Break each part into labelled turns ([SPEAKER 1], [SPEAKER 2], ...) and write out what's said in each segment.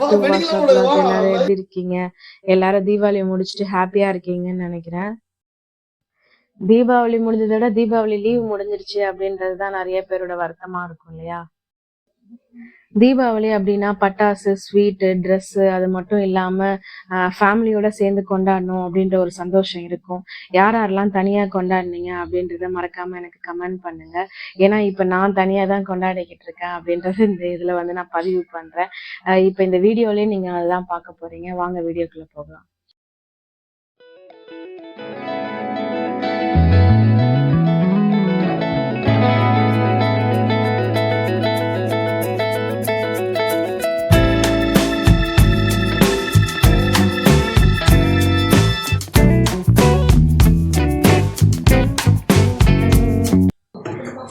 [SPEAKER 1] Back to எல்லாரும் எப்படி இருக்கீங்க? எல்லாரும் தீபாவளியை முடிச்சுட்டு ஹாப்பியா இருக்கீங்கன்னு நினைக்கிறேன். தீபாவளி முடிஞ்சதோட தீபாவளி லீவ் முடிஞ்சிருச்சு அப்படின்றது தான் நிறைய பேரோட வருத்தமா இருக்கும் இல்லையா? தீபாவளி அப்படின்னா பட்டாசு ஸ்வீட்டு ட்ரெஸ்ஸு அது மட்டும் இல்லாம ஃபேமிலியோட சேர்ந்து கொண்டாடணும் அப்படின்ற ஒரு சந்தோஷம் இருக்கும். யார் யாரெல்லாம் தனியா கொண்டாடுனீங்க அப்படின்றத மறக்காம எனக்கு கமெண்ட் பண்ணுங்க. ஏன்னா இப்ப நான் தனியா தான் கொண்டாடிக்கிட்டு இருக்கேன் அப்படின்றது இந்த இதுல வந்து நான் பதிவு பண்றேன். இப்போ இந்த வீடியோலயே நீங்க அதெல்லாம் பார்க்க போறீங்க. வாங்க வீடியோக்குள்ள போகலாம்.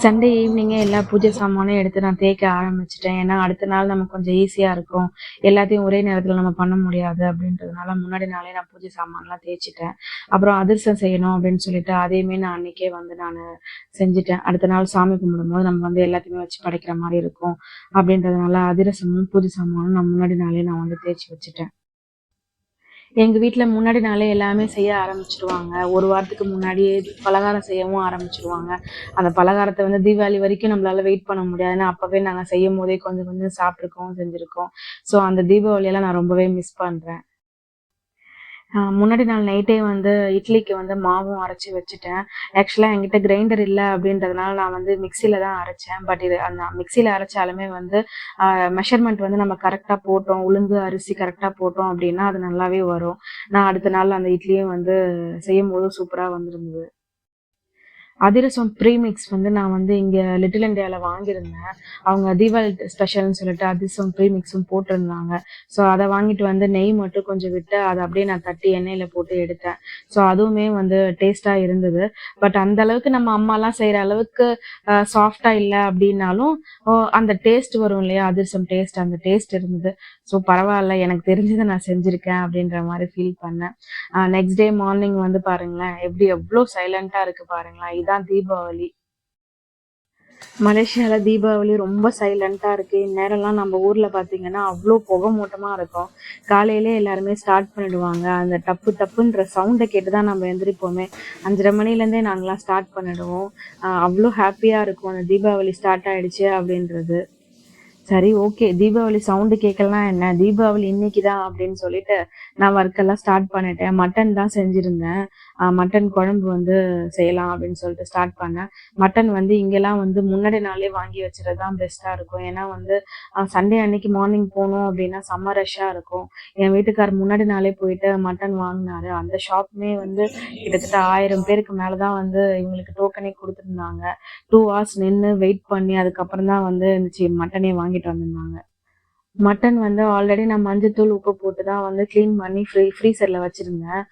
[SPEAKER 1] சண்டே ஈவினிங்கே எல்லா பூஜை சாமானும் எடுத்து நான் தேய்க்க ஆரம்பிச்சிட்டேன். ஏன்னா அடுத்த நாள் நமக்கு கொஞ்சம் ஈஸியாக இருக்கும். எல்லாத்தையும் ஒரே நேரத்தில் நம்ம பண்ண முடியாது அப்படின்றதுனால முன்னாடி நாளே நான் பூஜை சாமான்லாம் தேய்ச்சிட்டேன். அப்புறம் அதிரசம் செய்யணும் அப்படின்னு சொல்லிட்டு அதையுமே நான் அன்னைக்கே வந்து நான் செஞ்சுட்டேன். அடுத்த நாள் சாமி கும்பிடும்போது நம்ம வந்து எல்லாத்தையுமே வச்சு படைக்கிற மாதிரி இருக்கும். அப்படின்றதுனால அதிரசமும் பூஜை சாமானும் நான் முன்னாடி நாளே நான் வந்து தேய்ச்சி வச்சுட்டேன். எங்கள் வீட்டில் முன்னாடி நாளே எல்லாமே செய்ய ஆரம்பிச்சிருவாங்க. ஒரு வாரத்துக்கு முன்னாடியே பலகாரம் செய்யவும் ஆரம்பிச்சிருவாங்க. அந்த பலகாரத்தை வந்து தீபாவளி வரைக்கும் நம்மளால வெயிட் பண்ண முடியாதுன்னா அப்போவே நாங்கள் செய்யும் போதே கொஞ்சம் கொஞ்சம் சாப்பிட்ருக்கோம் செஞ்சுருக்கோம். ஸோ அந்த தீபாவளியெல்லாம் நான் ரொம்பவே மிஸ் பண்ணுறேன் முன்னாடி நாள் நைட்டே வந்து இட்லிக்கு வந்து மாவும் அரைச்சி வச்சுட்டேன். ஆக்சுவலாக என்கிட்ட கிரைண்டர் இல்லை அப்படின்றதுனால நான் வந்து மிக்சியில தான் அரைச்சேன். பட் இது அந்த மிக்சியில் அரைச்சாலுமே வந்து மெஷர்மெண்ட் வந்து நம்ம கரெக்டாக போட்டோம். உளுந்து அரிசி கரெக்டாக போட்டோம் அப்படின்னா அது நல்லாவே வரும். நான் அடுத்த நாள் அந்த இட்லியும் வந்து செய்யும் போது சூப்பராக வந்திருந்தது. அதிரசம் ப்ரீமிக்ஸ் வந்து நான் வந்து இங்கே லிட்டில் இந்தியாவில் வாங்கியிருந்தேன். அவங்க தீபாவளி ஸ்பெஷல்னு சொல்லிட்டு அதிரசம் ப்ரீமிக்ஸும் போட்டிருந்தாங்க. ஸோ அதை வாங்கிட்டு வந்து நெய் மட்டும் கொஞ்சம் விட்டு அதை அப்படியே நான் தட்டி எண்ணெயில் போட்டு எடுத்தேன். ஸோ அதுவுமே வந்து டேஸ்ட்டாக இருந்தது. பட் அந்த அளவுக்கு நம்ம அம்மாலாம் செய்கிற அளவுக்கு சாஃப்டாக இல்லை அப்படின்னாலும் ஓ, அந்த டேஸ்ட் வரும் இல்லையா? அதிரசம் டேஸ்ட் அந்த டேஸ்ட் இருந்தது. ஸோ பரவாயில்ல எனக்கு தெரிஞ்சதை நான் செஞ்சுருக்கேன் அப்படின்ற மாதிரி ஃபீல் பண்ணேன். நெக்ஸ்ட் டே மார்னிங் வந்து பாருங்களேன் எப்படி எவ்வளோ சைலண்ட்டாக இருக்கு பாருங்களேன். இதுதான் தீபாவளி. மலேசியால தீபாவளி ரொம்ப சைலண்டா இருக்கு. இந்நேரம்லாம் நம்ம ஊர்ல பாத்தீங்கன்னா அவ்வளோ புகை மூட்டமா இருக்கும். காலையிலே எல்லாருமே ஸ்டார்ட் பண்ணிடுவாங்க. அந்த டப்பு டப்புன்ற சவுண்டை கேட்டு தான் நம்ம எந்திரிப்போமே. அஞ்சரை மணிலேருந்தே நாங்களாம் ஸ்டார்ட் பண்ணிடுவோம். அவ்வளோ ஹாப்பியா இருக்கும். அந்த தீபாவளி ஸ்டார்ட் ஆயிடுச்சு அப்படின்றது. சரி ஓகே தீபாவளி சவுண்டு கேட்கலாம் என்ன? தீபாவளி இன்னைக்கு தான் அப்படின்னு சொல்லிட்டு நான் ஒர்க்கெல்லாம் ஸ்டார்ட் பண்ணிட்டேன். மட்டன் தான் செஞ்சுருந்தேன். மட்டன் குழம்பு வந்து செய்யலாம் அப்படின்னு சொல்லிட்டு ஸ்டார்ட் பண்ணேன். மட்டன் வந்து இங்கெல்லாம் வந்து முன்னாடி நாளே வாங்கி வச்சுறது தான் பெஸ்ட்டாக இருக்கும். ஏன்னா வந்து சண்டே அன்னைக்கு மார்னிங் போனோம் அப்படின்னா செம்ம ரஷ்ஷாக இருக்கும். என் வீட்டுக்கார் முன்னாடி நாளே போயிட்டு மட்டன் வாங்கினாரு. அந்த ஷாப்புமே வந்து கிட்டத்தட்ட ஆயிரம் பேருக்கு மேலே தான் வந்து இவங்களுக்கு டோக்கனே கொடுத்துருந்தாங்க. டூ ஹவர்ஸ் நின்று வெயிட் பண்ணி அதுக்கப்புறம் தான் வந்து மட்டனே வாங்கி வாங்கிட்டு வந்திருந்தாங்க. மட்டன் வந்து ஆல்ரெடி நான் மஞ்சத்தூள் உப்பு போட்டு தான் வந்து க்ளீன் பண்ணி ஃப்ரீ ஃப்ரீசரில் வச்சுருந்தேன்.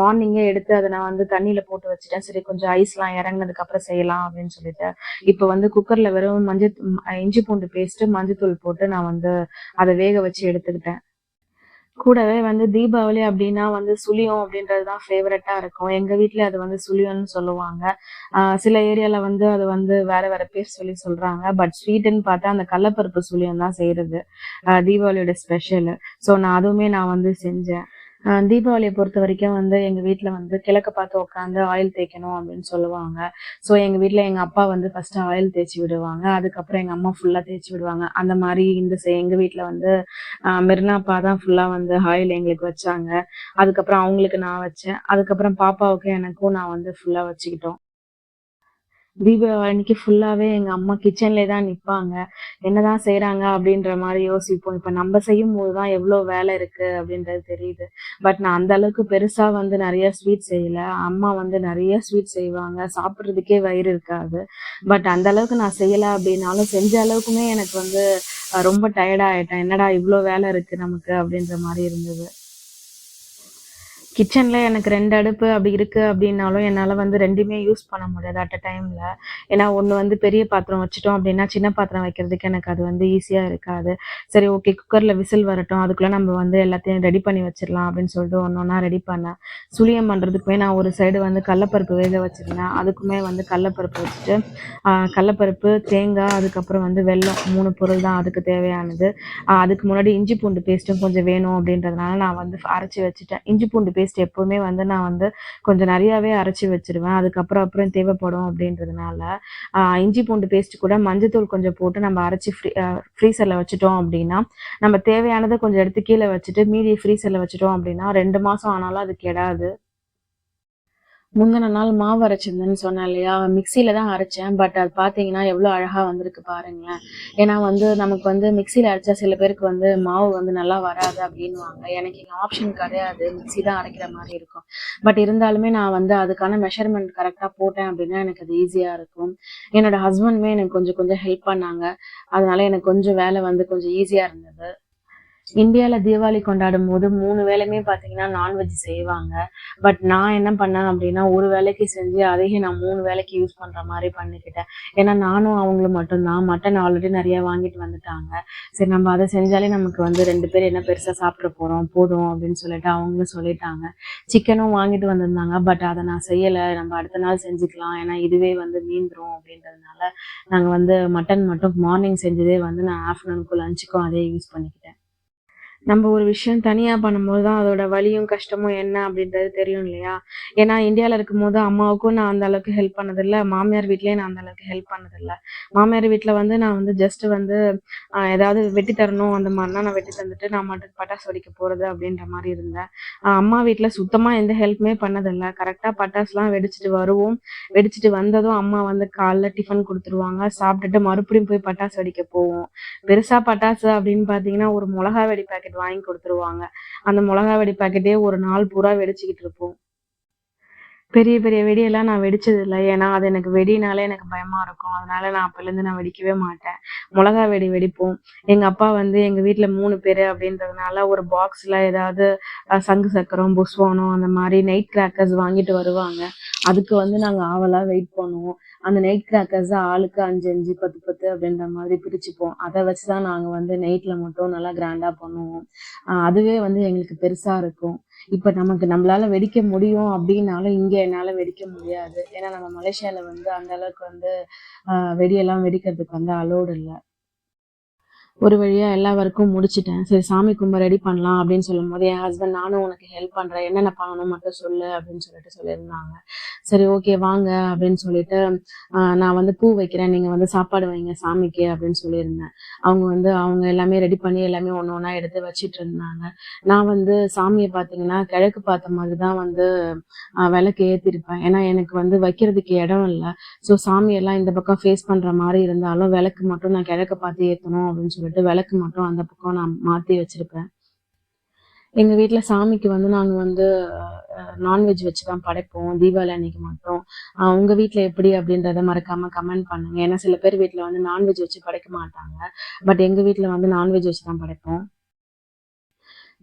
[SPEAKER 1] மார்னிங்கே எடுத்து அதை நான் வந்து தண்ணியில் போட்டு வச்சுட்டேன். சரி கொஞ்சம் ஐஸ்லாம் இறங்கினதுக்கு அப்புறம் செய்யலாம் அப்படின்னு சொல்லிட்டு. இப்போ வந்து குக்கரில் வெறும் மஞ்சள் இஞ்சி பூண்டு பேஸ்ட்டு மஞ்சத்தூள் போட்டு நான் வந்து அதை வேக வச்சு எடுத்துக்கிட்டேன். கூடவே வந்து தீபாவளி அப்படின்னா வந்து சுழியம் அப்படின்றது தான் ஃபேவரட்டாக இருக்கும். எங்கள் வீட்டில் அது வந்து சுழியம்னு சொல்லுவாங்க. சில ஏரியாவில் வந்து அது வந்து வேற வேற பேர் சொல்லி சொல்கிறாங்க பட் ஸ்வீட்டுன்னு பார்த்தா அந்த கடலப்பருப்பு சுழியம் தான் செய்யறது தீபாவளியோட ஸ்பெஷலு ஸோ நான் அதுவுமே நான் வந்து செஞ்சேன். தீபாவளியை பொறுத்த வரைக்கும் வந்து எங்க வீட்டில் வந்து கிழக்க பார்த்து உட்காந்து ஆயில் தேய்க்கணும் அப்படின்னு சொல்லுவாங்க. ஸோ எங்க வீட்டில் எங்க அப்பா வந்து ஃபர்ஸ்ட் ஆயில் தேய்ச்சி விடுவாங்க. அதுக்கப்புறம் எங்க அம்மா ஃபுல்லா தேய்ச்சி விடுவாங்க. அந்த மாதிரி இந்த சை- எங்க வீட்ல வந்து மெரினாப்பா தான் ஃபுல்லா வந்து ஆயில் எங்களுக்கு வச்சாங்க. அதுக்கப்புறம் அவங்களுக்கு நான் வச்சேன். அதுக்கப்புறம் பாப்பாவுக்கும் எனக்கும் நான் வந்து ஃபுல்லா வச்சுக்கிட்டோம். தீபாவளி அன்னைக்கு ஃபுல்லாவே எங்க அம்மா கிச்சன்லே தான் நிப்பாங்க. என்னதான் செய்கிறாங்க அப்படின்ற மாதிரி யோசிப்போம். இப்ப நம்ம செய்யும் போதுதான் எவ்வளவு வேலை இருக்கு அப்படின்றது தெரியுது. பட் நான் அந்த அளவுக்கு பெருசா வந்து நிறைய ஸ்வீட் செய்யல. அம்மா வந்து நிறைய ஸ்வீட் செய்வாங்க. சாப்பிட்றதுக்கே வயிறு இருக்காது. பட் அந்த அளவுக்கு நான் செய்யல அப்படின்னாலும் செஞ்ச அளவுக்குமே எனக்கு வந்து ரொம்ப டயர்ட் ஆயிட்டேன். என்னடா இவ்வளோ வேலை இருக்கு நமக்கு அப்படின்ற மாதிரி இருந்தது. கிச்சனில் எனக்கு ரெண்டு அடுப்பு அப்படி இருக்குது அப்படின்னாலும் என்னால் வந்து ரெண்டுமே யூஸ் பண்ண முடியாது அட் அ டைமில் ஏன்னா ஒன்று வந்து பெரிய பாத்திரம் வச்சுட்டோம் அப்படின்னா சின்ன பாத்திரம் வைக்கிறதுக்கு எனக்கு அது வந்து ஈஸியாக இருக்காது. சரி ஓகே குக்கரில் விசில் வரட்டும். அதுக்குள்ளே நம்ம வந்து எல்லாத்தையும் ரெடி பண்ணி வச்சிடலாம் அப்படின்னு சொல்லிட்டு ஒன்று ஒன்றா ரெடி பண்ணேன். சுளியம் பண்ணுறதுக்குமே நான் ஒரு சைடு வந்து கடலப்பருப்பு வேக வச்சுருந்தேன். அதுக்குமே வந்து கடலப்பருப்பு வச்சுட்டு கடலப்பருப்பு தேங்காய் அதுக்கப்புறம் வந்து வெல்லம் மூணு பொருள் தான் அதுக்கு தேவையானது. அதுக்கு முன்னாடி இஞ்சி பூண்டு பேஸ்ட்டும் கொஞ்சம் வேணும் அப்படின்றதுனால நான் வந்து அரைச்சி வச்சுட்டேன். இஞ்சி பூண்டு பேஸ்ட் எப்போவுமே வந்து நான் வந்து கொஞ்சம் நிறையாவே அரைச்சி வச்சிருவேன். அதுக்கப்புறம் அப்புறம் தேவைப்படும் அப்படின்றதுனால இஞ்சி பூண்டு பேஸ்ட் கூட மஞ்சத்தூள் கொஞ்சம் போட்டு நம்ம அரைச்சி ஃப்ரீ ஃப்ரீசரில் வச்சுட்டோம் அப்படின்னா நம்ம தேவையானதை கொஞ்சம் எடுத்து கீழே வச்சுட்டு மீதி ஃப்ரீசரில் வச்சுட்டோம் அப்படின்னா ரெண்டு மாதம் ஆனாலும் அது கெடாது. முந்தின நாள் மாவு அரைச்சிருந்தேன்னு சொன்னேன் இல்லையா? மிக்சியில தான் அரைச்சேன். பட் அது பார்த்தீங்கன்னா எவ்வளோ அழகாக வந்திருக்கு பாருங்களேன். ஏன்னா வந்து நமக்கு வந்து மிக்சியில் அரைச்சா சில பேருக்கு வந்து மாவு வந்து நல்லா வராது அப்படின்னுவாங்க. எனக்கு இங்கே ஆப்ஷன் கிடையாது. மிக்ஸி தான் அரைக்கிற மாதிரி இருக்கும். பட் இருந்தாலுமே நான் வந்து அதுக்கான மெஷர்மெண்ட் கரெக்டாக போட்டேன் அப்படின்னா எனக்கு அது ஈஸியாக இருக்கும். என்னோட ஹஸ்பண்டுமே எனக்கு கொஞ்சம் கொஞ்சம் ஹெல்ப் பண்ணாங்க. அதனால எனக்கு கொஞ்சம் வேலை வந்து கொஞ்சம் ஈஸியாக இருந்தது. இந்தியாவில் தீபாவளி கொண்டாடும் போது மூணு வேளையுமே பார்த்தீங்கன்னா நான்வெஜ் செய்வாங்க. பட் நான் என்ன பண்ணேன் அப்படின்னா ஒரு வேளைக்கு செஞ்சு அதையும் நான் மூணு வேலைக்கு யூஸ் பண்ணுற மாதிரி பண்ணிக்கிட்டேன். ஏன்னா நானும் அவங்களும் மட்டும்தான். மட்டன் ஆல்ரெடி நிறைய வாங்கிட்டு வந்துட்டாங்க. சரி நம்ம அதை செஞ்சாலே நமக்கு வந்து ரெண்டு பேர் என்ன பெருசாக சாப்பிட போகிறோம் போதும் அப்படின்னு சொல்லிட்டு அவங்களும் சொல்லிட்டாங்க. சிக்கனும் வாங்கிட்டு வந்திருந்தாங்க. பட் அதை நான் செய்யலை. நம்ம அடுத்த நாள் செஞ்சுக்கலாம். ஏன்னா இதுவே வந்து மீந்துரும் அப்படின்றதுனால நாங்கள் வந்து மட்டன் மட்டும் மார்னிங் செஞ்சதே வந்து நான் ஆஃப்டர்நூனுக்கும் லஞ்சுக்கும் அதே யூஸ் பண்ணிக்கிட்டேன். நம்ம ஒரு விஷயம் தனியாக பண்ணும்போது தான் அதோட வலியும் கஷ்டமும் என்ன அப்படின்றது தெரியும் இல்லையா? ஏன்னா இந்தியாவில் இருக்கும்போது அம்மாவுக்கும் நான் அந்த அளவுக்கு ஹெல்ப் பண்ணதில்லை. மாமியார் வீட்லேயும் நான் அந்த அளவுக்கு ஹெல்ப் பண்ணதில்லை. மாமியார் வீட்டில் வந்து நான் வந்து ஜஸ்ட் வந்து ஏதாவது வெட்டி தரணும் அந்த மாதிரினா நான் வெட்டி தந்துட்டு நான் மட்டும் பட்டாசு வெடிக்க போகிறது அப்படின்ற மாதிரி இருந்தேன். அம்மா வீட்டில் சுத்தமாக எந்த ஹெல்ப்புமே பண்ணதில்லை. கரெக்டாக பட்டாசுலாம் வெடிச்சிட்டு வருவோம். வெடிச்சிட்டு வந்ததும் அம்மா வந்து காலைல டிஃபன் கொடுத்துருவாங்க. சாப்பிட்டுட்டு மறுபடியும் போய் பட்டாசு வெடிக்க போவோம். பெருசா பட்டாசு அப்படின்னு பார்த்தீங்கன்னா ஒரு மிளகா வெடி பாக்கெட் வாங்கி கொடுத்துருவாங்க. அந்த மிளகா வெடி பாக்கெட்டே ஒரு நாள் பூரா வெடிச்சுக்கிட்டு இருப்போம். பெரிய பெரிய வெடியெல்லாம் நான் வெடிச்சது இல்லை ஏன்னா அது எனக்கு வெடினாலே எனக்கு பயமா இருக்கும். அதனால நான் அப்போலேருந்து நான் வெடிக்கவே மாட்டேன். மிளகா வெடி வெடிப்போம். எங்க அப்பா வந்து எங்க வீட்டில் மூணு பேர் அப்படின்றதுனால ஒரு பாக்ஸ்ல ஏதாவது சங்கு சக்கரம் புஸ்வானம் அந்த மாதிரி நைட் கிராக்கர்ஸ் வாங்கிட்டு வருவாங்க. அதுக்கு வந்து நாங்க ஆவலாக வெயிட் பண்ணுவோம். அந்த நைட் கிராக்கர்ஸ் ஆளுக்கு அஞ்சு அஞ்சு பத்து பத்து அப்படின்ற மாதிரி பிரிச்சுப்போம். அதை வச்சுதான் நாங்க வந்து நைட்ல மட்டும் நல்லா கிராண்டா பண்ணுவோம். அதுவே வந்து எங்களுக்கு பெருசா இருக்கும். இப்ப நமக்கு நம்மளால வெடிக்க முடியும் அப்படின்னாலும் இங்க என்னால வெடிக்க முடியாது. ஏன்னா நம்ம மலேசியால வந்து அந்த அளவுக்கு வந்து வெடியெல்லாம் வெடிக்கிறதுக்கு வந்து அலோடு இல்லை. ஒரு வழியா எல்லா ஒர்க்கும் முடிச்சிட்டேன். சரி சாமி கும்ப ரெடி பண்ணலாம் அப்படின்னு சொல்லும் போது என் ஹஸ்பண்ட் நானும் உனக்கு ஹெல்ப் பண்றேன். என்னென்ன பண்ணணும் மட்டும் சொல்லு அப்படின்னு சொல்லிட்டு சொல்லியிருந்தாங்க. சரி ஓகே வாங்க அப்படின்னு சொல்லிட்டு நான் வந்து பூ வைக்கிறேன். நீங்க வந்து சாப்பாடு வைங்க சாமிக்கு அப்படின்னு சொல்லியிருந்தேன். அவங்க வந்து அவங்க எல்லாமே ரெடி பண்ணி எல்லாமே ஒன்று ஒன்றா எடுத்து வச்சிட்டு இருந்தாங்க. நான் வந்து சாமியை பார்த்தீங்கன்னா கிழக்கு பார்த்த மாதிரி தான் வந்து விளக்கு ஏற்றிருப்பேன் ஏன்னா எனக்கு வந்து வைக்கிறதுக்கு இடம் இல்லை. ஸோ சாமியெல்லாம் இந்த பக்கம் ஃபேஸ் பண்ணுற மாதிரி இருந்தாலும் விளக்கு மட்டும் நான் கிழக்கு பார்த்து ஏற்றணும் அப்படின்னு சொல்லிட்டு விளக்கு மட்டும் அந்த பக்கம் நான் மாற்றி வச்சிருப்பேன். எங்க வீட்டில் சாமிக்கு வந்து நாங்க வந்து நான்வெஜ் வச்சு தான் படைப்போம். தீபாவளி அன்னைக்கு மட்டும். உங்கள் உங்க எப்படி அப்படின்றத மறக்காம கமெண்ட் பண்ணுங்க. ஏன்னா சில பேர் வீட்ல வந்து நான்வெஜ் வச்சு படைக்க மாட்டாங்க. பட் எங்க வீட்ல வந்து நான்வெஜ் வச்சு தான் படைப்போம்.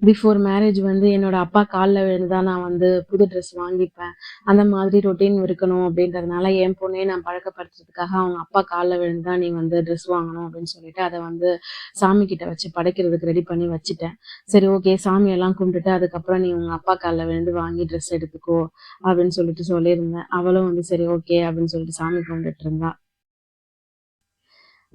[SPEAKER 1] பிஃபோர் மேரேஜ் வந்து என்னோட அப்பா காலில் விழுந்து தான் நான் வந்து புது ட்ரெஸ் வாங்கிப்பேன். அந்த மாதிரி ரொட்டீன் இருக்கணும் அப்படின்றதுனால என் பொண்ணே நான் பழக்கப்படுத்துறதுக்காக அவங்க அப்பா காலில் விழுந்து தான் நீ வந்து ட்ரெஸ் வாங்கணும் அப்படின்னு சொல்லிட்டு அதை வந்து சாமி கிட்ட வச்சு படைக்கிறதுக்கு ரெடி பண்ணி வச்சுட்டேன். சரி ஓகே சாமியெல்லாம் கும்பிட்டுட்டு அதுக்கப்புறம் நீ உங்க அப்பா காலில் விழுந்து வாங்கி ட்ரெஸ் எடுத்துக்கோ அப்படின்னு சொல்லிட்டு சொல்லியிருந்தேன். அவளும் வந்து சரி ஓகே அப்படின்னு சொல்லிட்டு சாமி கும்பிட்டுட்டு இருந்தா.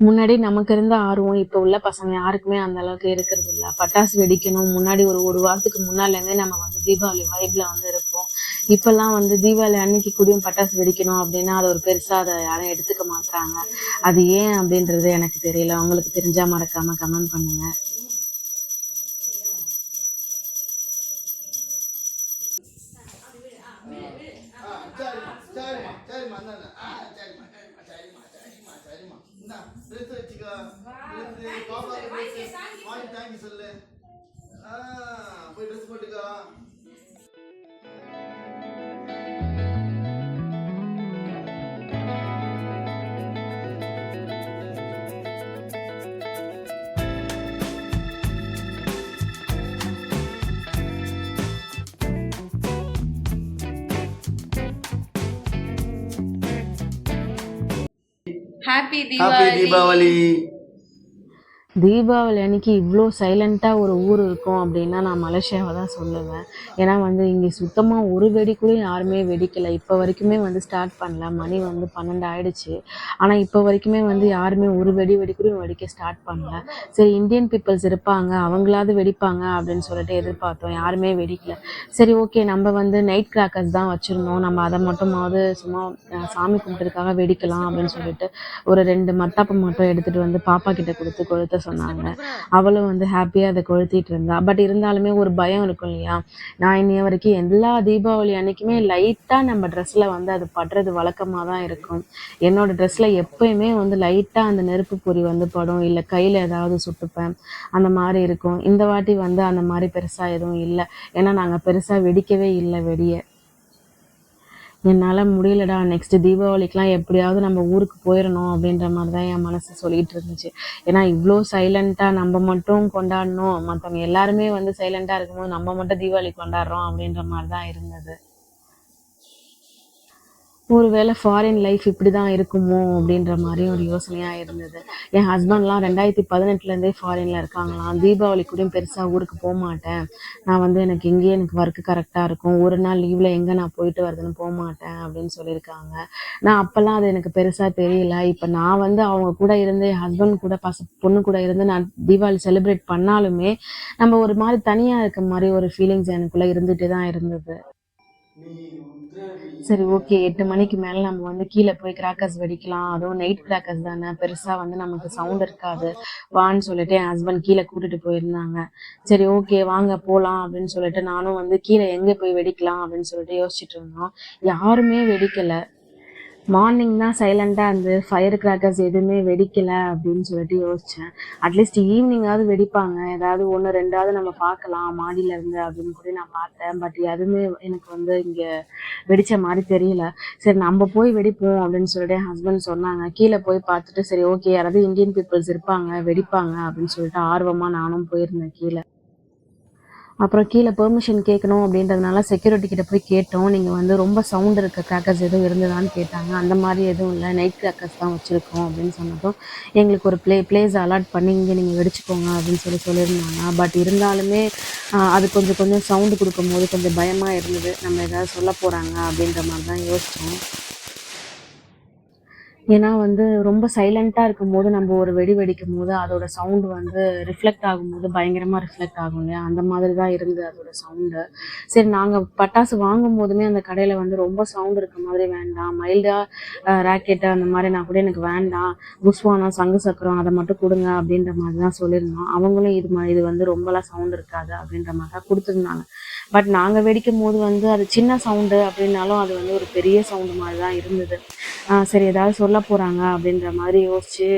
[SPEAKER 1] முன்னாடி நமக்கு இருந்த ஆர்வம் இப்ப உள்ள பசங்க யாருக்குமே அந்த அளவுக்கு இருக்கிறது இல்ல. பட்டாசு வெடிக்கணும். முன்னாடி ஒரு ஒரு வாரத்துக்கு முன்னால இருந்தே நம்ம வந்து தீபாவளி வைப்ல வந்து இருப்போம். இப்போல்லாம் வந்து தீபாவளி அன்னைக்கு கூடயும் பட்டாசு வெடிக்கணும் அப்படின்னா அது ஒரு பெருசா அதை யாரும் எடுத்துக்க மாட்டாங்க அது ஏன் அப்படின்றது எனக்கு தெரியல. உங்களுக்கு தெரிஞ்சா மறக்காம கமெண்ட் பண்ணுங்க.
[SPEAKER 2] அது பாப்பா ட்ரெஸ் வாங்கி தாங்கி சொல்லு போய் ட்ரெஸ் போட்டுக்கோ
[SPEAKER 3] Happy
[SPEAKER 2] Diwali.
[SPEAKER 3] Happy
[SPEAKER 2] Diwali.
[SPEAKER 1] Deepavali அன்னைக்கு இவ்வளோ சைலண்ட்டாக ஒரு ஊர் இருக்கும் அப்படின்னா நான் மலேசியாவை தான் சொல்லுவேன். ஏன்னா வந்து இங்கே சுத்தமாக ஒரு வெடி கூட யாருமே வெடிக்கலை. இப்போ வரைக்குமே வந்து ஸ்டார்ட் பண்ணல. மணி வந்து பன்னெண்டு ஆயிடுச்சு. ஆனால் இப்போ வரைக்குமே வந்து யாருமே ஒரு வெடி வெடி கூட வெடிக்க ஸ்டார்ட் பண்ணல. சரி இந்தியன் பீப்புள்ஸ் இருப்பாங்க. அவங்களாவது வெடிப்பாங்க அப்படின்னு சொல்லிட்டு எதிர்பார்த்தோம். யாருமே வெடிக்கல. சரி ஓகே நம்ம வந்து நைட் கிராக்கர்ஸ் தான் வச்சுருந்தோம். நம்ம அதை மட்டுமாவது சும்மா சாமி கும்பிட்றதுக்காக வெடிக்கலாம் அப்படின்னு சொல்லிட்டு ஒரு ரெண்டு மத்தாப்பம் மட்டும் எடுத்துகிட்டு வந்து பாப்பா கிட்ட கொடுத்து கொடுத்து சொன்னாங்க. அவளும் வந்து ஹாப்பியாக அதை கொளுத்திட்டு இருந்தா. பட் இருந்தாலுமே ஒரு பயம் இருக்கும் இல்லையா? நான் இன்னைய வரைக்கும் எல்லா தீபாவளி அன்னைக்குமே லைட்டாக நம்ம ட்ரெஸ்ஸில் வந்து அது படுறது வழக்கமாக தான் இருக்கும். என்னோட ட்ரெஸ்ஸில் எப்பயுமே வந்து லைட்டாக அந்த நெருப்பு பொறி வந்து படும். இல்லை கையில் ஏதாவது சுட்டுப்பேன். அந்த மாதிரி இருக்கும். இந்த வாட்டி வந்து அந்த மாதிரி பெருசாக எதுவும் இல்லை. ஏன்னா நாங்கள் பெருசாக வெடிக்கவே இல்லை வெடியை என்னால் முடியலடா நெக்ஸ்ட் தீபாவளிக்கெலாம் எப்படியாவது நம்ம ஊருக்கு போயிடணும் அப்படின்ற மாதிரி தான் என் மனசு சொல்லிட்டு இருந்துச்சு. ஏன்னா இவ்வளோ சைலண்ட்டாக நம்ம மட்டும் கொண்டாடணும். மற்றவங்க எல்லாருமே வந்து சைலண்ட்டாக இருக்கும்போது நம்ம மட்டும் தீபாவளி கொண்டாடுறோம் அப்படின்ற மாதிரி தான் இருந்தது. ஒருவேளை ஃபாரின் லைஃப் இப்படி தான் இருக்குமோ அப்படின்ற மாதிரி ஒரு யோசனையாக இருந்தது. என் ஹஸ்பண்ட்லாம் ரெண்டாயிரத்தி பதினெட்டுலேருந்தே ஃபாரினில் இருக்காங்களாம். தீபாவளி கூடயும் பெருசாக ஊருக்கு போக மாட்டேன். நான் வந்து எனக்கு இங்கேயே எனக்கு ஒர்க்கு கரெக்டாக இருக்கும். ஒரு நாள் லீவில் எங்கே நான் போயிட்டு வருதுன்னு போக மாட்டேன் அப்படின்னு சொல்லியிருக்காங்க. நான் அப்போல்லாம் அது எனக்கு பெருசாக தெரியல. இப்போ நான் வந்து அவங்க கூட இருந்து என் ஹஸ்பண்ட் கூட பச பொண்ணு கூட இருந்து நான் தீபாவளி செலிப்ரேட் பண்ணாலுமே நம்ம ஒரு மாதிரி தனியாக இருக்க மாதிரி ஒரு ஃபீலிங்ஸ் எனக்குள்ளே இருந்துகிட்டே தான் இருந்தது. சரி ஓகே. எட்டு மணிக்கு மேலே நம்ம வந்து கீழே போய் கிராக்கர்ஸ் வெடிக்கலாம். அதுவும் நைட் கிராக்கர்ஸ் தானே. பெருசாக வந்து நமக்கு சவுண்ட் இருக்காது. வான்னு சொல்லிட்டு என் ஹஸ்பண்ட் கீழே கூட்டிட்டு போயிருந்தாங்க. சரி ஓகே. வாங்க போகலாம் அப்படின்னு சொல்லிட்டு நானும் வந்து கீழே எங்கே போய் வெடிக்கலாம் அப்படின்னு சொல்லிட்டு யோசிச்சுட்டு இருந்தோம். யாருமே வெடிக்கலை. மார்னிங் தான் சைலண்டாக இருந்து ஃபயர் கிராக்கர்ஸ் எதுவுமே வெடிக்கலை அப்படின்னு சொல்லிட்டு யோசித்தேன் அட்லீஸ்ட் ஈவினிங்காவது வெடிப்பாங்க. ஏதாவது ஒன்று ரெண்டாவது நம்ம பார்க்கலாம் மாடியில இருந்து அப்படின்னு கூட நான் பார்த்தேன். பட் எதுவுமே எனக்கு வந்து இங்கே வெடித்த மாதிரி தெரியல. சரி நம்ம போய் வெடிப்போம் அப்படின்னு சொல்லிட்டு என் ஹஸ்பண்ட் சொன்னாங்க. கீழே போய் பார்த்துட்டு சரி ஓகே யாராவது இந்தியன் பீப்புள்ஸ் இருப்பாங்க வெடிப்பாங்க அப்படின்னு சொல்லிட்டு ஆர்வமாக நானும் போயிருந்தேன் கீழே. அப்புறம் கீழே பெர்மிஷன் கேட்கணும் அப்படின்றதுனால செக்யூரிட்டி கிட்ட போய் கேட்டோம். நீங்கள் வந்து ரொம்ப சவுண்ட் இருக்க கிராக்கர்ஸ் எதுவும் இருந்ததான்னு கேட்டாங்க. அந்த மாதிரி எதுவும் இல்லை. நைட் கிராக்கர்ஸ் தான் வச்சுருக்கோம் அப்படின்னு சொன்னதும் எங்களுக்கு ஒரு ப்ளே பிளேஸ் அலாட் பண்ணி இங்கே நீங்கள் வெடிச்சுக்கோங்க அப்படின்னு சொல்லி சொல்லியிருந்தாங்க. பட் இருந்தாலுமே அது கொஞ்சம் கொஞ்சம் சவுண்டு கொடுக்கும்போது கொஞ்சம் பயமாக இருந்தது. நம்ம ஏதாவது சொல்ல போகிறாங்க அப்படின்ற மாதிரி தான் யோசித்தோம் ஏன்னா வந்து ரொம்ப சைலண்ட்டாக இருக்கும்போது நம்ம ஒரு வெடி வெடிக்கும் போது அதோட சவுண்டு வந்து ரிஃப்ளெக்ட் ஆகும்போது பயங்கரமாக ரிஃப்ளெக்ட் ஆகும் இல்லையா? அந்த மாதிரி தான் இருந்தது அதோட சவுண்டு சரி நாங்கள் பட்டாசு வாங்கும் போதுமே அந்த கடையில் வந்து ரொம்ப சவுண்ட் இருக்க மாதிரி வேண்டாம். மைல்டாக ராக்கெட்டு அந்த மாதிரி நான் கூட எனக்கு வேண்டாம். புஸ்வானா சங்கு சக்கரம் அதை மட்டும் கொடுங்க அப்படின்ற மாதிரி தான் சொல்லியிருந்தோம். அவங்களும் இது மா இது வந்து ரொம்பலாம் சவுண்ட் இருக்காது அப்படின்ற மாதிரி தான் கொடுத்துருந்தாங்க. பட் நாங்கள் வெடிக்கும் போது வந்து அது சின்ன சவுண்டு அப்படின்னாலும் அது வந்து ஒரு பெரிய சவுண்டு மாதிரி தான் இருந்தது. சரி ஏதாவது சொல்ல போகிறாங்க அப்படின்ற மாதிரி யோசித்து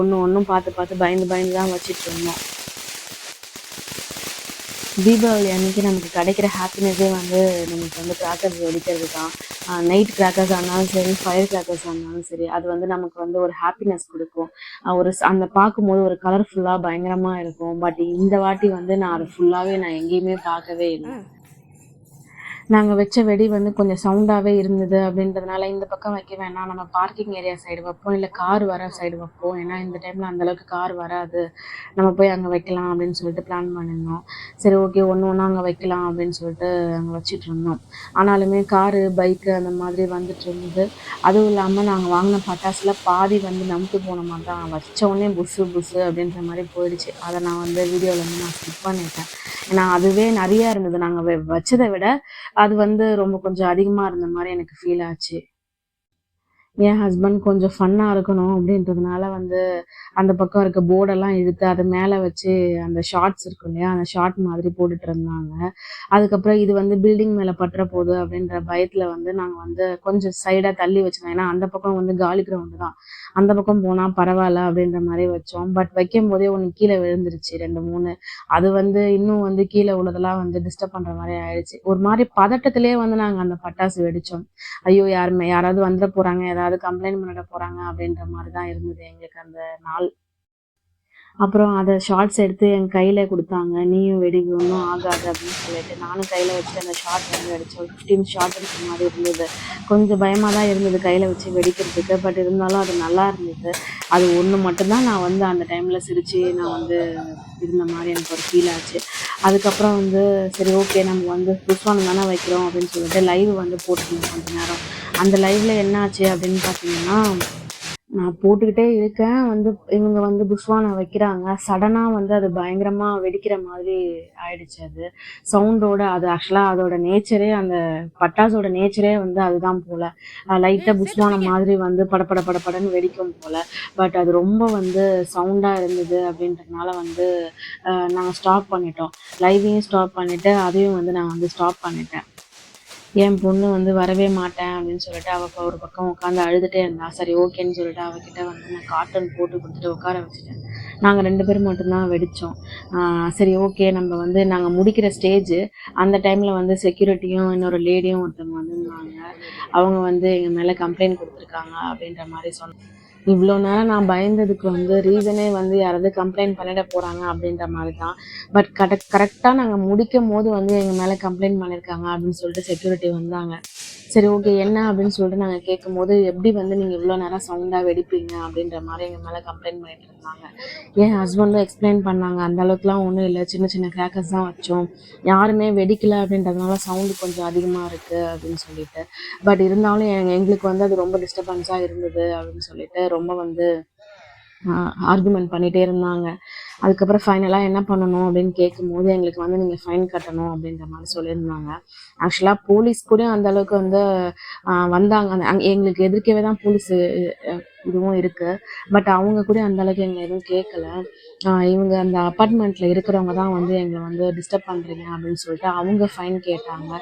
[SPEAKER 1] ஒன்று ஒன்றும் பார்த்து பார்த்து பயந்து பயந்து தான் வச்சுட்டு இருந்தோம். தீபாவளி அன்னைக்கு நமக்கு கிடைக்கிற ஹாப்பினஸே வந்து நமக்கு வந்து கிராக்கர்ஸ் வெடிக்கிறது தான் நைட் கிராக்கர்ஸ் ஆனாலும் சரி ஃபயர் கிராக்கர்ஸ் ஆனாலும் சரி அது வந்து நமக்கு வந்து ஒரு ஹாப்பினஸ் கொடுக்கும். ஒரு அந்த பார்க்கும்போது ஒரு கலர்ஃபுல்லாக பயங்கரமாக இருக்கும். பட் இந்த வாட்டி வந்து நான் அது ஃபுல்லாகவே நான் எங்கேயுமே பார்க்கவே இல்லை. நாங்கள் வச்ச வெடி வந்து கொஞ்சம் சவுண்டாகவே இருந்தது அப்படின்றதுனால இந்த பக்கம் வைக்க வேணாம். நம்ம பார்க்கிங் ஏரியா சைடு வைப்போம். இல்லை கார் வர சைடு வைப்போம். ஏன்னா இந்த டைமில் அந்தளவுக்கு கார் வராது. நம்ம போய் அங்கே வைக்கலாம் அப்படின்னு சொல்லிட்டு பிளான் பண்ணியிருந்தோம் சரி ஓகே ஒன்று ஒன்றா அங்கே வைக்கலாம் அப்படின்னு சொல்லிட்டு அங்கே வச்சிட்டு இருந்தோம். ஆனாலுமே காரு பைக்கு அந்த மாதிரி வந்துட்டு இருந்தது. அதுவும் இல்லாமல் நாங்கள் வாங்கின பட்டாசில் பாதி வந்து நமுத்து போன மாதிரி தான். வச்ச உடனே புஸ்ஸு புஸ்ஸு அப்படின்ற மாதிரி போயிடுச்சு. அதை நான் வந்து வீடியோவில் வந்து நான் ஸ்கிப் பண்ணிட்டேன். ஏன்னா அதுவே நிறையா இருந்தது. நாங்கள் வச்சதை விட அது வந்து ரொம்ப கொஞ்சம் அதிகமாக இருந்த மாதிரி எனக்கு ஃபீல் ஆச்சு. என் ஹஸ்பண்ட் கொஞ்சம் ஃபன்னாக இருக்கணும் அப்படின்றதுனால வந்து அந்த பக்கம் இருக்க போர்டெல்லாம் இழுத்து அது மேலே வச்சு அந்த ஷார்ட்ஸ் இருக்கும் இல்லையா அந்த ஷார்ட் மாதிரி போட்டுட்டு இருந்தாங்க. அதுக்கப்புறம் இது வந்து பில்டிங் மேலே பட்டுற போகுது அப்படின்ற பயத்தில் வந்து நாங்கள் வந்து கொஞ்சம் சைடாக தள்ளி வச்சோம் ஏன்னா அந்த பக்கம் வந்து காலி கிரவுண்டு தான். அந்த பக்கம் போனால் பரவாயில்ல அப்படின்ற மாதிரி வச்சோம். பட் வைக்கும் போதே ஒன்று கீழே விழுந்துருச்சு ரெண்டு மூணு. அது வந்து இன்னும் வந்து கீழே உள்ளதெல்லாம் வந்து டிஸ்டர்ப் பண்ணுற மாதிரி ஆயிடுச்சு. ஒரு மாதிரி பதட்டத்திலே வந்து நாங்கள் அந்த பட்டாசு வெடித்தோம் ஐயோ யாருமே யாராவது வந்துட போகிறாங்க ஏதாவது கம்ப்ளைண்ட் பண்ணிட போகிறாங்க அப்படின்ற மாதிரி தான் இருந்தது எங்களுக்கு அந்த நாள். அப்புறம் அதை ஷார்ட்ஸ் எடுத்து என் கையில் கொடுத்தாங்க. நீயும் வெடிக்கு ஒன்றும் ஆகாது அப்படின்னு சொல்லிட்டு நானும் கையில் வச்சு அந்த ஷார்ட் வந்து அடித்தேன் ஒரு ஃபிஃப்டீன் ஷார்ட் அடிச்ச மாதிரி இருந்தது. கொஞ்சம் பயமாக தான் இருந்தது கையில் வச்சு வெடிக்கிறதுக்கு. பட் இருந்தாலும் அது நல்லா இருந்தது. அது ஒன்று மட்டும்தான் நான் வந்து அந்த டைமில் சிரித்து நான் வந்து இருந்த மாதிரி எனக்கு ஒரு ஃபீல் ஆச்சு. அதுக்கப்புறம் வந்து சரி ஓகே நம்ம வந்து புஷ்வானம் தானே வைக்கிறோம் அப்படின்னு சொல்லிட்டு லைவ் வந்து போட்டிருந்தோம் கொஞ்ச நேரம். அந்த லைவ்ல என்ன ஆச்சு அப்படின்னு பார்த்தீங்கன்னா நான் போட்டுக்கிட்டே இருக்கேன். வந்து இவங்க வந்து புஷ்வானை வைக்கிறாங்க. சடனாக வந்து அது பயங்கரமாக வெடிக்கிற மாதிரி ஆயிடுச்சு அது. சவுண்டோட அது ஆக்சுவலாக அதோட நேச்சரே அந்த பட்டாசோட நேச்சரே வந்து அதுதான் போல். லைட்டாக புஷ்வானம் மாதிரி வந்து படபட படபடன்னு வெடிக்கும் போல். பட் அது ரொம்ப வந்து சவுண்டாக இருந்தது அப்படின்றதுனால வந்து நாங்கள் ஸ்டாப் பண்ணிட்டோம். லைவையும் ஸ்டாப் பண்ணிவிட்டு அதையும் வந்து நான் வந்து ஸ்டாப் பண்ணிட்டேன். என் பொண்ணு வந்து வரவே மாட்டேன் அப்படின்னு சொல்லிட்டு அவள் ஒரு பக்கம் உட்காந்து அழுதுகிட்டே இருந்தா சரி ஓகேன்னு சொல்லிட்டு அவகிட்ட வந்து நான் காட்டன் போட்டு கொடுத்துட்டு உட்கார வச்சுட்டேன். நாங்கள் ரெண்டு பேரும் மட்டும்தான் வெடித்தோம் சரி ஓகே நம்ம வந்து நாங்கள் முடிக்கிற ஸ்டேஜ் அந்த டைமில் வந்து செக்யூரிட்டியும் இன்னொரு லேடியும் ஒருத்தவங்க வந்துருந்தாங்க. அவங்க வந்து எங்கள் மேலே கம்ப்ளைண்ட் கொடுத்துருக்காங்க அப்படின்ற மாதிரி சொன்னாங்க. இவ்வளோ நேரம் நான் பயந்ததுக்கு வந்து ரீசனே வந்து யாராவது கம்ப்ளைண்ட் பண்ணிட போகிறாங்க அப்படின்ற மாதிரி தான் பட் கரெக்ட் கரெக்டாக நாங்கள் முடிக்கும் போது வந்து எங்கள் மேலே கம்ப்ளைண்ட் பண்ணியிருக்காங்க அப்படின்னு சொல்லிட்டு செக்யூரிட்டி வந்தாங்க. சரி ஓகே என்ன அப்படின்னு சொல்லிட்டு நாங்கள் கேட்கும் போது எப்படி வந்து நீங்கள் இவ்வளோ நேரம் சவுண்டாக வெடிப்பீங்க அப்படின்ற மாதிரி எங்கள் மேலே கம்ப்ளைண்ட் பண்ணிட்டு இருந்தாங்க. என் ஹஸ்பண்டும் எக்ஸ்பிளைன் பண்ணாங்க? அந்த அளவுக்குலாம் ஒன்றும் இல்லை. சின்ன சின்ன கிராக்கர்ஸ் தான் வச்சோம். யாருமே வெடிக்கல அப்படின்றதுனால சவுண்டு கொஞ்சம் அதிகமாக இருக்குது அப்படின்னு சொல்லிட்டு. பட் இருந்தாலும் எங்களுக்கு வந்து அது ரொம்ப டிஸ்டர்பன்ஸாக இருந்தது அப்படின்னு சொல்லிட்டு ரொம்ப வந்து ஆர்குமெண்ட் பண்ணிகிட்டே இருந்தாங்க. அதுக்கப்புறம் ஃபைனலாக என்ன பண்ணணும் அப்படின்னு கேட்கும்போது எங்களுக்கு வந்து நீங்கள் ஃபைன் கட்டணும் அப்படின்ற மாதிரி சொல்லியிருந்தாங்க. ஆக்சுவலாக போலீஸ் கூட அந்த அளவுக்கு வந்து வந்தாங்க. அந்த எங்களுக்கு எதிர்க்கவே தான் போலீஸ் இதுவும் இருக்குது பட் அவங்க கூட அந்த அளவுக்கு எங்களை எதுவும் கேட்கல இவங்க அந்த அப்பார்ட்மெண்ட்டில் இருக்கிறவங்க தான் வந்து எங்களை வந்து டிஸ்டர்ப் பண்ணுறீங்க அப்படின்னு சொல்லிட்டு அவங்க ஃபைன் கேட்டாங்க.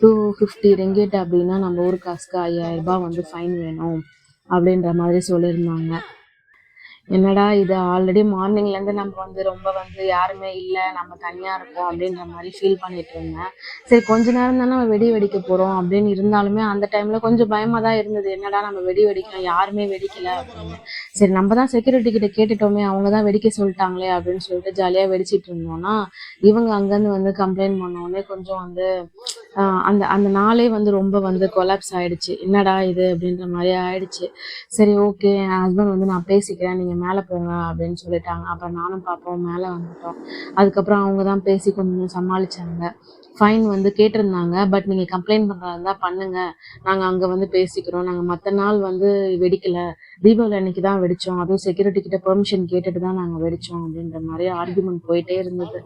[SPEAKER 1] டூ ஃபிஃப்டி ரிங்கெட் அப்படின்னா நம்ம ஊர் காசுக்கு ஐயாயிரம் ரூபாய் வந்து ஃபைன் வேணும் அப்படின்ற மாதிரி சொல்லியிருந்தாங்க. என்னடா இது? ஆல்ரெடி மார்னிங்லேருந்து நம்ம வந்து ரொம்ப வந்து யாருமே இல்லை நம்ம தனியாக இருக்கோம் அப்படின்ற மாதிரி ஃபீல் பண்ணிட்டு இருந்தேன். சரி கொஞ்ச நேரம் தானே நம்ம வெடி வெடிக்க போகிறோம் அப்படின்னு இருந்தாலுமே அந்த டைமில் கொஞ்சம் பயமாக தான் இருந்தது. என்னடா நம்ம வெடி வெடிக்கலாம் யாருமே வெடிக்கல அப்படின்னு. சரி நம்ம தான் செக்யூரிட்டி கிட்ட கேட்டுட்டோமே அவங்க தான் வெடிக்க சொல்லிட்டாங்களே அப்படின்னு சொல்லிட்டு ஜாலியாக வெடிச்சிட்டு இருந்தோம்னா இவங்க அங்கேருந்து வந்து கம்ப்ளைண்ட் பண்ணோடனே கொஞ்சம் வந்து அந்த அந்த நாளே வந்து ரொம்ப வந்து கொலாப்ஸ் ஆயிடுச்சு. என்னடா இது அப்படின்ற மாதிரி ஆயிடுச்சு. சரி ஓகே என் ஹஸ்பண்ட் வந்து நான் பேசிக்கிறேன் நீங்கள் மேலே போங்க அப்படின்னு சொல்லிட்டாங்க. அப்புறம் நானும் பாப்போம் மேலே வந்துட்டோம். அதுக்கப்புறம் அவங்க தான் பேசி கொஞ்சம் சமாளிச்சாங்க. ஃபைன் வந்து கேட்டிருந்தாங்க. பட் நீங்கள் கம்ப்ளைண்ட் பண்ணுறதா இருந்தால் பண்ணுங்க. நாங்கள் அங்கே வந்து பேசிக்கிறோம். நாங்கள் மற்ற நாள் வந்து வெடிக்கல. தீபாவளி அன்னைக்கு தான் வெடித்தோம் அதுவும் செக்யூரிட்டி கிட்ட பெர்மிஷன் கேட்டுட்டு தான் நாங்கள் வெடித்தோம் அப்படின்ற மாதிரி ஆர்குமெண்ட் போயிட்டே இருந்தது.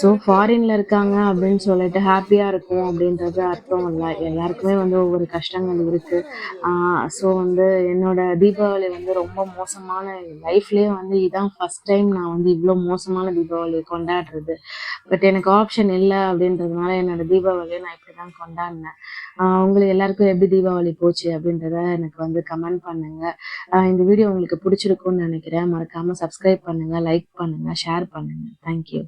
[SPEAKER 1] ஸோ ஃபாரின்ல இருக்காங்க அப்படின்னு சொல்லிட்டு ஹாப்பியாக இருக்கும் அப்படின்றது அர்த்தம் இல்லை. எல்லாருக்குமே வந்து ஒவ்வொரு கஷ்டங்கள் இருக்கு. ஸோ வந்து என்னோட தீபாவளி வந்து ரொம்ப மோசமான லைஃப்லேயே வந்து இதான் ஃபர்ஸ்ட் டைம் நான் வந்து இவ்வளோ மோசமான தீபாவளி கொண்டாடுறது. பட் எனக்கு ஆப்ஷன் இல்லை அப்படின்றதுனால என்னோட தீபாவளியை நான் இப்படி தான் கொண்டாடினேன் உங்களுக்கு எல்லாருக்கும் எப்படி தீபாவளி போச்சு அப்படின்றத எனக்கு வந்து கமெண்ட் பண்ணுங்க. இந்த வீடியோ உங்களுக்கு பிடிச்சிருக்கும்னு நினைக்கிறேன். மறக்காம சப்ஸ்கிரைப் பண்ணுங்க லைக் பண்ணுங்க ஷேர் பண்ணுங்க. தேங்க்யூ